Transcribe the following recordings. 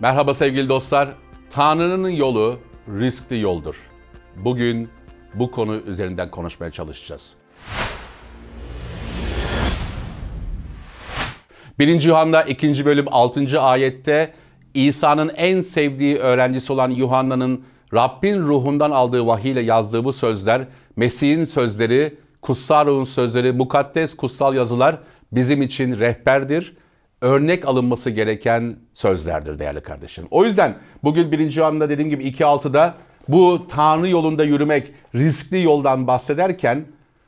Merhaba sevgili dostlar. Tanrı'nın yolu riskli yoldur. Bugün bu konu üzerinden konuşmaya çalışacağız. 1. Yuhanna 2. bölüm 6. ayette İsa'nın en sevdiği öğrencisi olan Yuhanna'nın Rabbin ruhundan aldığı vahiyle yazdığı bu sözler, Mesih'in sözleri, kutsal ruhun sözleri, mukaddes kutsal yazılar bizim için rehberdir, örnek alınması gereken sözlerdir değerli kardeşlerim. O yüzden bugün 1. Yuhanna dediğim gibi 2.6'da bu Tanrı yolunda yürümek, riskli yoldan bahsederken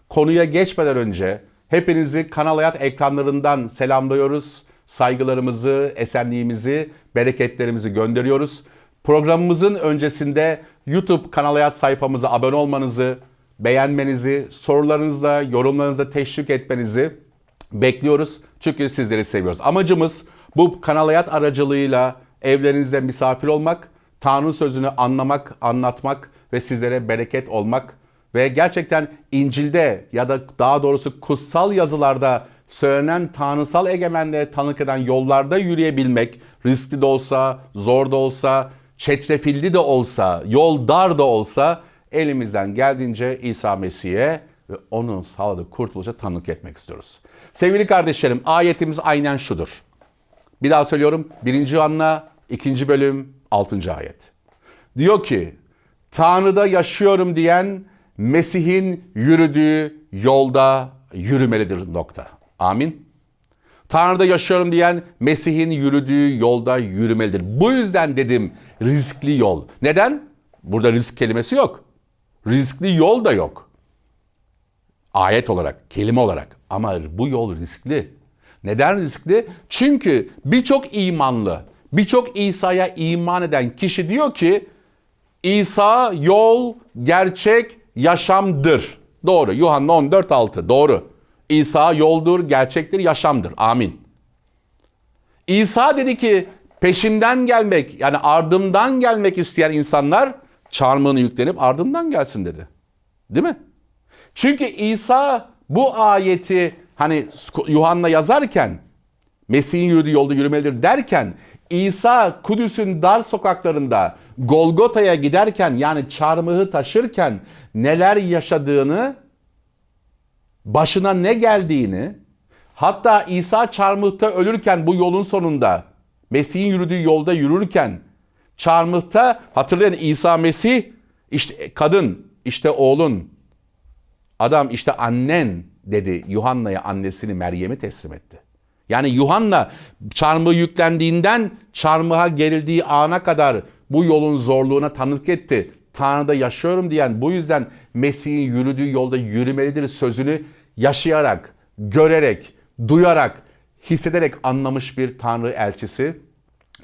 konuya geçmeden önce hepinizi Kanal Hayat ekranlarından selamlıyoruz. Saygılarımızı, esenliğimizi, bereketlerimizi gönderiyoruz. Programımızın öncesinde YouTube Kanal Hayat sayfamıza abone olmanızı, beğenmenizi, sorularınızla, yorumlarınızla teşvik etmenizi bekliyoruz. Çünkü sizleri seviyoruz. Amacımız bu Kanal Hayat aracılığıyla evlerinizde misafir olmak, Tanrı sözünü anlamak, anlatmak ve sizlere bereket olmak ve gerçekten İncil'de ya da daha doğrusu kutsal yazılarda söylenen tanrısal egemenliğe tanık eden yollarda yürüyebilmek, riskli de olsa, zor da olsa, çetrefilli de olsa, yol dar da olsa elimizden geldiğince İsa Mesih'e ve onun sağladığı kurtuluşa tanık etmek istiyoruz. Sevgili kardeşlerim ayetimiz aynen şudur. Bir daha söylüyorum 1. Yuhanna 2. bölüm 6. ayet. Diyor ki Tanrı'da yaşıyorum diyen Mesih'in yürüdüğü yolda yürümelidir nokta. Amin. Tanrı'da yaşıyorum diyen Mesih'in yürüdüğü yolda yürümelidir. Bu yüzden dedim riskli yol. Neden? Burada risk kelimesi yok. Riskli yol da yok. Ayet olarak, kelime olarak. Ama bu yol riskli. Neden riskli? Çünkü birçok imanlı, birçok İsa'ya iman eden kişi diyor ki İsa yol, gerçek, yaşamdır. Doğru. Yuhanna 14.6 doğru. İsa yoldur, gerçektir, yaşamdır. Amin. İsa dedi ki peşimden gelmek yani ardımdan gelmek isteyen insanlar çarmıhını yüklenip ardımdan gelsin dedi. Değil mi? Çünkü İsa bu ayeti hani Yuhanna yazarken Mesih'in yürüdüğü yolda yürümelidir derken İsa Kudüs'ün dar sokaklarında Golgota'ya giderken yani çarmıhı taşırken neler yaşadığını, başına ne geldiğini, hatta İsa çarmıhta ölürken bu yolun sonunda Mesih'in yürüdüğü yolda yürürken çarmıhta hatırlayın İsa Mesih işte kadın, işte oğlun, adam işte annen dedi Yuhanna'ya annesini Meryem'i teslim etti. Yani Yuhanna çarmıha yüklendiğinden çarmıha gerildiği ana kadar bu yolun zorluğuna tanık etti. Tanrı'da yaşıyorum diyen bu yüzden Mesih'in yürüdüğü yolda yürümelidir sözünü yaşayarak, görerek, duyarak, hissederek anlamış bir Tanrı elçisi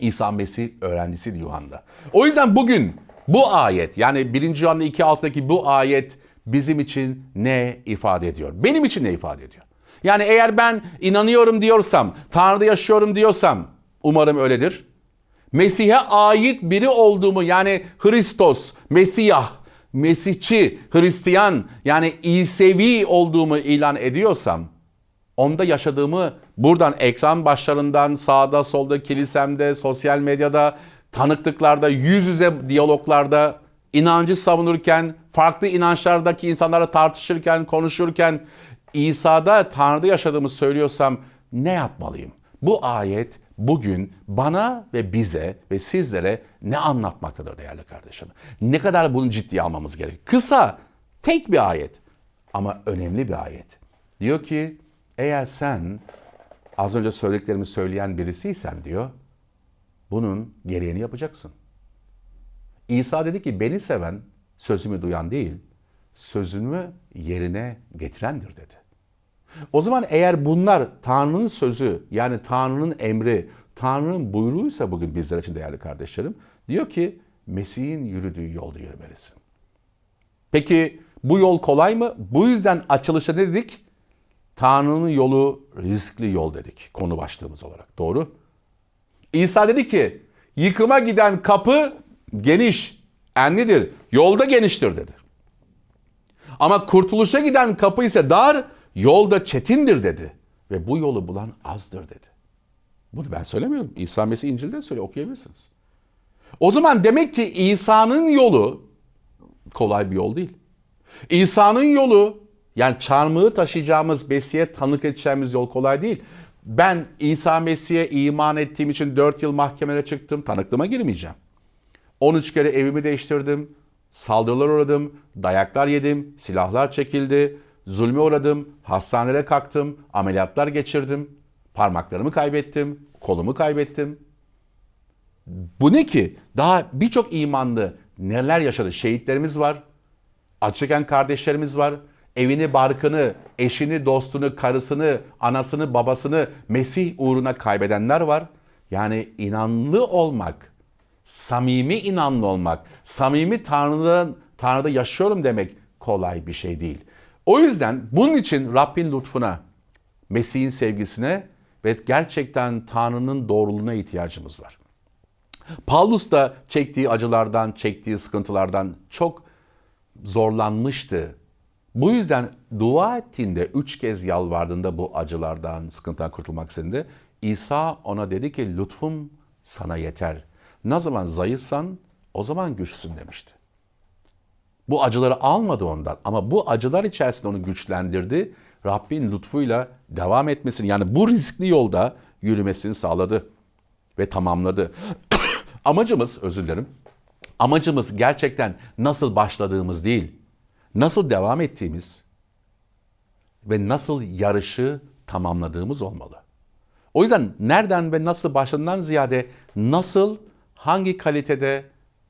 İsa Mesih öğrencisiydi Yuhanna. O yüzden bugün bu ayet yani 1. Yuhanna 2.6'daki bu ayet bizim için ne ifade ediyor? Benim için ne ifade ediyor? Yani eğer ben inanıyorum diyorsam, Tanrı'da yaşıyorum diyorsam umarım öyledir. Mesih'e ait biri olduğumu yani Hristos, Mesiyah, Mesihçi, Hristiyan yani İsevi olduğumu ilan ediyorsam onda yaşadığımı buradan ekran başlarından sağda solda kilisemde, sosyal medyada, tanıklıklarda, yüz yüze diyaloglarda inancı savunurken, farklı inançlardaki insanlarla tartışırken, konuşurken İsa'da Tanrı'da yaşadığımı söylüyorsam ne yapmalıyım? Bu ayet bugün bana ve bize ve sizlere ne anlatmaktadır değerli kardeşim? Ne kadar bunu ciddiye almamız gerekiyor? Kısa, tek bir ayet ama önemli bir ayet. Diyor ki eğer sen az önce söylediklerimi söyleyen birisiysen diyor bunun gereğini yapacaksın. İsa dedi ki beni seven sözümü duyan değil sözümü yerine getirendir dedi. O zaman eğer bunlar Tanrı'nın sözü yani Tanrı'nın emri, Tanrı'nın buyruğuysa bugün bizler için değerli kardeşlerim diyor ki Mesih'in yürüdüğü yolda yürümelisin. Peki bu yol kolay mı? Bu yüzden açılışta ne dedik? Tanrı'nın yolu riskli yol dedik konu başlığımız olarak. Doğru. İsa dedi ki yıkıma giden kapı geniş, enlidir, yolda geniştir dedi. Ama kurtuluşa giden kapı ise dar, yolda çetindir dedi. Ve bu yolu bulan azdır dedi. Bunu ben söylemiyorum. İsa Mesih İncil'de söylüyor okuyabilirsiniz. O zaman demek ki İsa'nın yolu kolay bir yol değil. İsa'nın yolu yani çarmıhı taşıyacağımız Mesih'e tanık edeceğimiz yol kolay değil. Ben İsa Mesih'e iman ettiğim için 4 yıl mahkemeye çıktım. Tanıklığıma girmeyeceğim. 13 kere evimi değiştirdim. Saldırılar uğradım. Dayaklar yedim. Silahlar çekildi. Zulme uğradım. Hastanelere kalktım. Ameliyatlar geçirdim. Parmaklarımı kaybettim. Kolumu kaybettim. Bu ne ki? Daha birçok imanlı neler yaşadı? Şehitlerimiz var. Açıken kardeşlerimiz var. Evini, barkını, eşini, dostunu, karısını, anasını, babasını Mesih uğruna kaybedenler var. Yani inanlı olmak, samimi inanlı olmak, samimi Tanrı'nın Tanrı'da yaşıyorum demek kolay bir şey değil. O yüzden bunun için Rabbin lütfuna, Mesih'in sevgisine ve gerçekten Tanrı'nın doğruluğuna ihtiyacımız var. Paulus da çektiği acılardan, çektiği sıkıntılardan çok zorlanmıştı. Bu yüzden dua ettiğinde, üç kez yalvardığında bu acılardan, sıkıntıdan kurtulmak istediğinde İsa ona dedi ki lütfum sana yeter. Ne zaman zayıfsan o zaman güçsün demişti. Bu acıları almadı ondan ama bu acılar içerisinde onu güçlendirdi. Rabbin lütfuyla devam etmesini yani bu riskli yolda yürümesini sağladı ve tamamladı. Amacımız, özür dilerim, amacımız gerçekten nasıl başladığımız değil, nasıl devam ettiğimiz ve nasıl yarışı tamamladığımız olmalı. O yüzden nereden ve nasıl başladığından ziyade nasıl, hangi kalitede,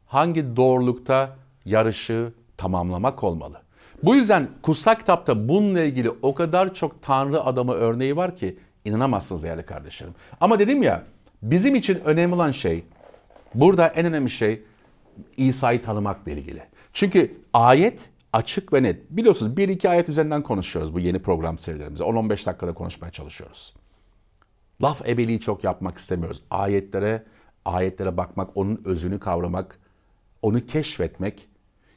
hangi doğrulukta yarışı tamamlamak olmalı. Bu yüzden kutsal kitapta bununla ilgili o kadar çok Tanrı adamı örneği var ki inanamazsınız değerli kardeşlerim. Ama dedim ya bizim için önemli olan şey burada en önemli şey İsa'yı tanımakla ilgili. Çünkü ayet açık ve net. Biliyorsunuz bir iki ayet üzerinden konuşuyoruz bu yeni program serilerimizde. 10-15 dakikada konuşmaya çalışıyoruz. Laf ebeliği çok yapmak istemiyoruz. Ayetlere, ayetlere bakmak, onun özünü kavramak, onu keşfetmek,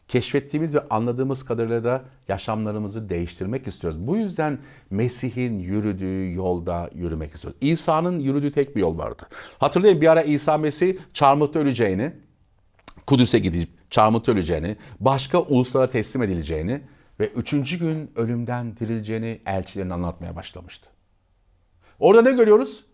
keşfettiğimiz ve anladığımız kadarıyla da yaşamlarımızı değiştirmek istiyoruz. Bu yüzden Mesih'in yürüdüğü yolda yürümek istiyoruz. İsa'nın yürüdüğü tek bir yol vardı. Hatırlayın bir ara İsa Mesih çarmıhta öleceğini, Kudüs'e gidip çarmıhta öleceğini, başka uluslara teslim edileceğini ve üçüncü gün ölümden dirileceğini elçilerine anlatmaya başlamıştı. Orada ne görüyoruz?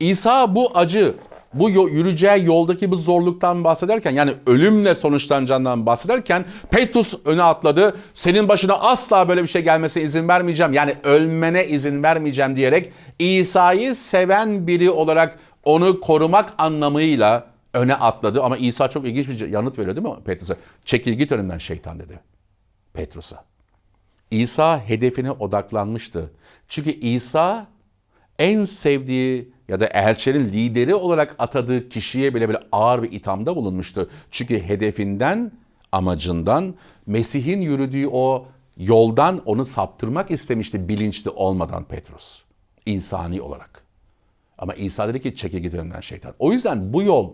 İsa bu acı, bu yürüyeceği yoldaki bu zorluktan bahsederken yani ölümle sonuçlanacağından bahsederken Petrus öne atladı. Senin başına asla böyle bir şey gelmesine izin vermeyeceğim. Yani ölmene izin vermeyeceğim diyerek İsa'yı seven biri olarak onu korumak anlamıyla öne atladı. Ama İsa çok ilginç bir yanıt veriyor değil mi Petrus'a? Çekil git önümden şeytan dedi Petrus'a. İsa hedefine odaklanmıştı. Çünkü İsa en sevdiği ya da elçinin lideri olarak atadığı kişiye bile bile ağır bir ithamda bulunmuştu. Çünkü hedefinden, amacından, Mesih'in yürüdüğü o yoldan onu saptırmak istemişti bilinçli olmadan Petrus. insani olarak. Ama İsa dedi ki git önümden şeytan. O yüzden bu yol,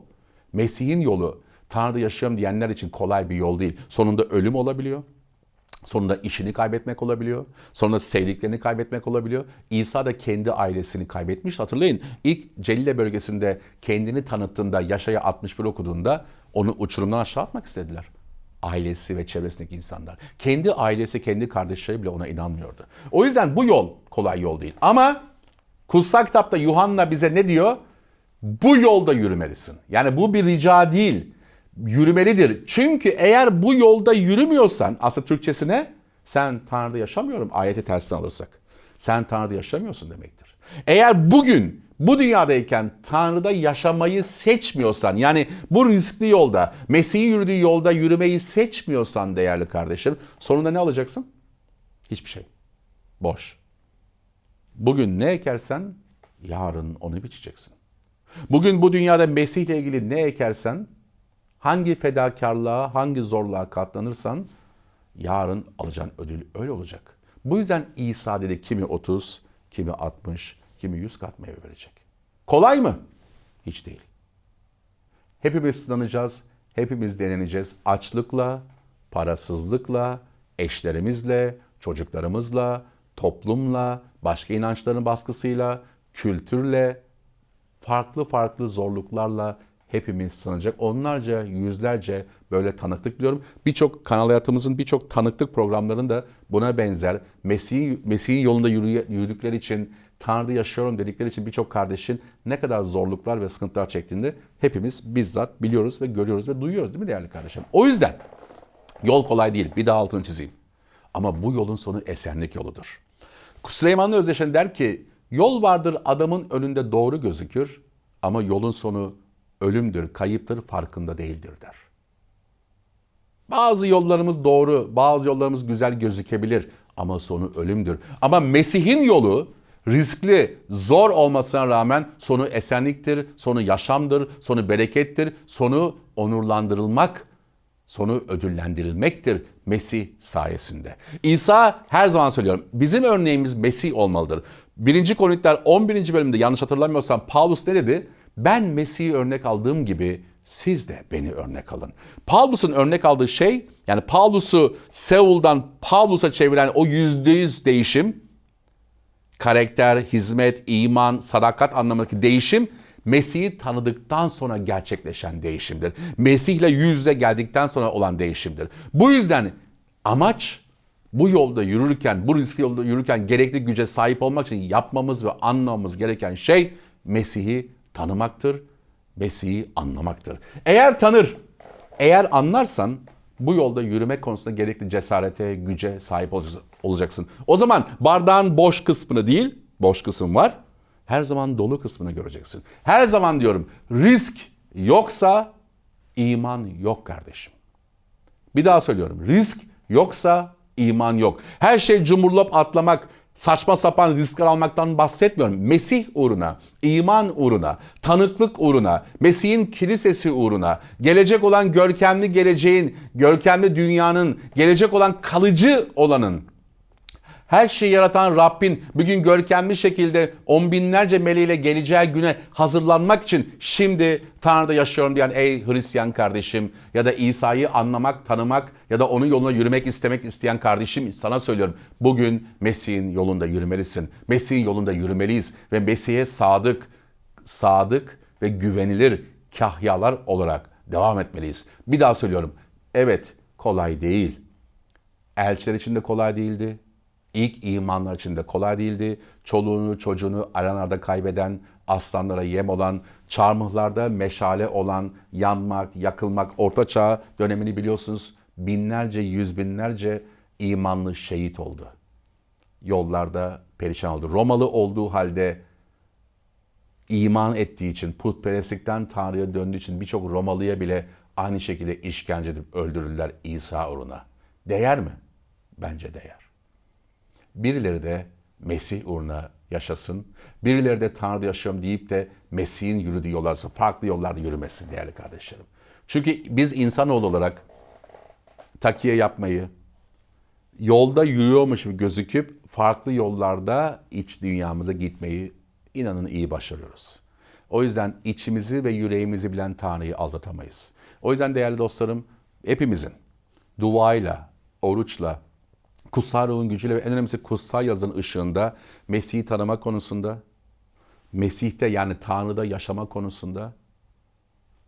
Mesih'in yolu, Tanrı'da yaşıyorum diyenler için kolay bir yol değil. Sonunda ölüm olabiliyor. Sonunda işini kaybetmek olabiliyor. Sonra sevdiklerini kaybetmek olabiliyor. İsa da kendi ailesini kaybetmiş. Hatırlayın ilk Celile bölgesinde kendini tanıttığında Yaşaya 61 okuduğunda onu uçurumdan aşağı atmak istediler. Ailesi ve çevresindeki insanlar. Kendi ailesi, kendi kardeşleri bile ona inanmıyordu. O yüzden bu yol kolay yol değil. Ama kutsal kitapta Yuhanna bize ne diyor? Bu yolda yürümelisin. Yani bu bir rica değil yürümelidir. Çünkü eğer bu yolda yürümüyorsan aslında Türkçesine sen Tanrı'da yaşamıyorum ayeti tersine alırsak. Sen Tanrı'da yaşamıyorsun demektir. Eğer bugün bu dünyadayken Tanrı'da yaşamayı seçmiyorsan yani bu riskli yolda Mesih'in yürüdüğü yolda yürümeyi seçmiyorsan değerli kardeşlerim sonunda ne alacaksın? Hiçbir şey. Boş. Bugün ne ekersen yarın onu biçeceksin. Bugün bu dünyada Mesih ile ilgili ne ekersen hangi fedakarlığa, hangi zorluğa katlanırsan yarın alacağın ödül öyle olacak. Bu yüzden İsa dedi kimi 30, kimi 60, kimi 100 kat meyve verecek. Kolay mı? Hiç değil. Hepimiz sınanacağız, hepimiz deneneceğiz. Açlıkla, parasızlıkla, eşlerimizle, çocuklarımızla, toplumla, başka inançların baskısıyla, kültürle, farklı farklı zorluklarla hepimiz sanacak. Onlarca, yüzlerce böyle tanıklık biliyorum. Birçok kanal hayatımızın birçok tanıklık programlarında buna benzer Mesih'in Mesih'in yolunda yürüye- yürüdükleri için Tanrı'da yaşıyorum dedikleri için birçok kardeşin ne kadar zorluklar ve sıkıntılar çektiğini hepimiz bizzat biliyoruz ve görüyoruz ve duyuyoruz değil mi değerli kardeşim? O yüzden yol kolay değil. Bir daha altını çizeyim. Ama bu yolun sonu esenlik yoludur. Süleyman'la Özdeşen der ki yol vardır adamın önünde doğru gözükür ama yolun sonu ölümdür, kayıptır, farkında değildir der. Bazı yollarımız doğru, bazı yollarımız güzel gözükebilir ama sonu ölümdür. Ama Mesih'in yolu riskli, zor olmasına rağmen sonu esenliktir, sonu yaşamdır, sonu berekettir, sonu onurlandırılmak, sonu ödüllendirilmektir Mesih sayesinde. İsa her zaman söylüyorum bizim örneğimiz Mesih olmalıdır. 1. Korintiler 11. bölümde yanlış hatırlamıyorsam Paulus ne dedi? Ben Mesih'i örnek aldığım gibi siz de beni örnek alın. Paulus'un örnek aldığı şey yani Paulus'u Seul'dan Paulus'a çeviren o yüzde yüz değişim karakter, hizmet, iman, sadakat anlamındaki değişim Mesih'i tanıdıktan sonra gerçekleşen değişimdir. Mesih'le yüz yüze geldikten sonra olan değişimdir. Bu yüzden amaç bu yolda yürürken, bu riskli yolda yürürken gerekli güce sahip olmak için yapmamız ve anlamamız gereken şey Mesih'i tanımaktır, Mesih'i anlamaktır. Eğer tanır, eğer anlarsan bu yolda yürümek konusunda gerekli cesarete, güce sahip olacaksın-. O zaman bardağın boş kısmını değil, boş kısım var. Her zaman dolu kısmını göreceksin. Her zaman diyorum risk yoksa iman yok kardeşim. Bir daha söylüyorum. Risk yoksa iman yok. Her şey cumhurlop atlamak, saçma sapan riskler almaktan bahsetmiyorum. Mesih uğruna, iman uğruna, tanıklık uğruna, Mesih'in kilisesi uğruna, gelecek olan görkemli geleceğin, görkemli dünyanın, gelecek olan kalıcı olanın, her şeyi yaratan Rabbin bugün görkemli şekilde on binlerce meleğiyle geleceği güne hazırlanmak için şimdi Tanrı'da yaşıyorum diyen ey Hristiyan kardeşim ya da İsa'yı anlamak, tanımak ya da onun yoluna yürümek istemek isteyen kardeşim sana söylüyorum. Bugün Mesih'in yolunda yürümelisin. Mesih'in yolunda yürümeliyiz ve Mesih'e sadık, sadık ve güvenilir kahyalar olarak devam etmeliyiz. Bir daha söylüyorum. Evet kolay değil. Elçiler için de kolay değildi. İlk imanlar için de kolay değildi. Çoluğunu çocuğunu aranlarda kaybeden, aslanlara yem olan, çarmıhlarda meşale olan, yanmak, yakılmak, orta çağ dönemini biliyorsunuz. Binlerce, yüz binlerce imanlı şehit oldu. Yollarda perişan oldu. Romalı olduğu halde iman ettiği için, putperestlikten Tanrı'ya döndüğü için birçok Romalıya bile aynı şekilde işkence edip öldürürler İsa uğruna. Değer mi? Bence değer. Birileri de Mesih uğruna yaşasın. Birileri de Tanrı'da yaşıyorum deyip de Mesih'in yürüdüğü yollarsa farklı yollarda yürümesin değerli kardeşlerim. Çünkü biz insanoğlu olarak takiye yapmayı, yolda yürüyormuş gibi gözüküp farklı yollarda iç dünyamıza gitmeyi inanın iyi başarıyoruz. O yüzden içimizi ve yüreğimizi bilen Tanrı'yı aldatamayız. O yüzden değerli dostlarım hepimizin duayla, oruçla, kutsal ruhun gücüyle ve en önemlisi kutsal yazının ışığında Mesih'i tanıma konusunda, Mesih'te yani Tanrı'da yaşama konusunda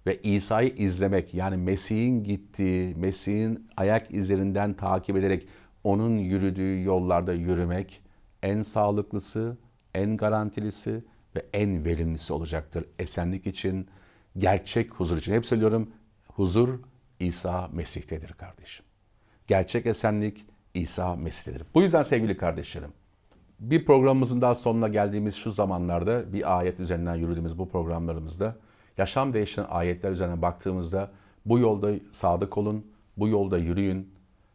ve İsa'yı izlemek yani Mesih'in gittiği, Mesih'in ayak izlerinden takip ederek onun yürüdüğü yollarda yürümek en sağlıklısı, en garantilisi ve en verimlisi olacaktır. Esenlik için, gerçek huzur için. Hep söylüyorum huzur İsa Mesih'tedir kardeşim. Gerçek esenlik İsa Mesih'tedir. Bu yüzden sevgili kardeşlerim, bir programımızın daha sonuna geldiğimiz şu zamanlarda bir ayet üzerinden yürüdüğümüz bu programlarımızda yaşam değiştiren ayetler üzerine baktığımızda bu yolda sadık olun, bu yolda yürüyün.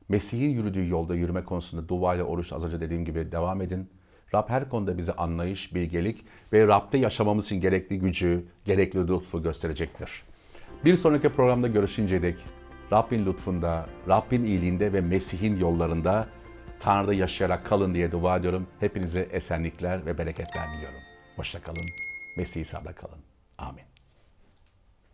Mesih'in yürüdüğü yolda yürüme konusunda dua ile oruç az önce dediğim gibi devam edin. Rab her konuda bize anlayış, bilgelik ve Rab'de yaşamamız için gerekli gücü, gerekli lütfu gösterecektir. Bir sonraki programda görüşünceye dek Rabbin lütfunda, Rabbin iyiliğinde ve Mesih'in yollarında Tanrı'da yaşayarak kalın diye dua ediyorum. Hepinize esenlikler ve bereketler diliyorum. Hoşça kalın. Mesih İsa'da kalın. Amin.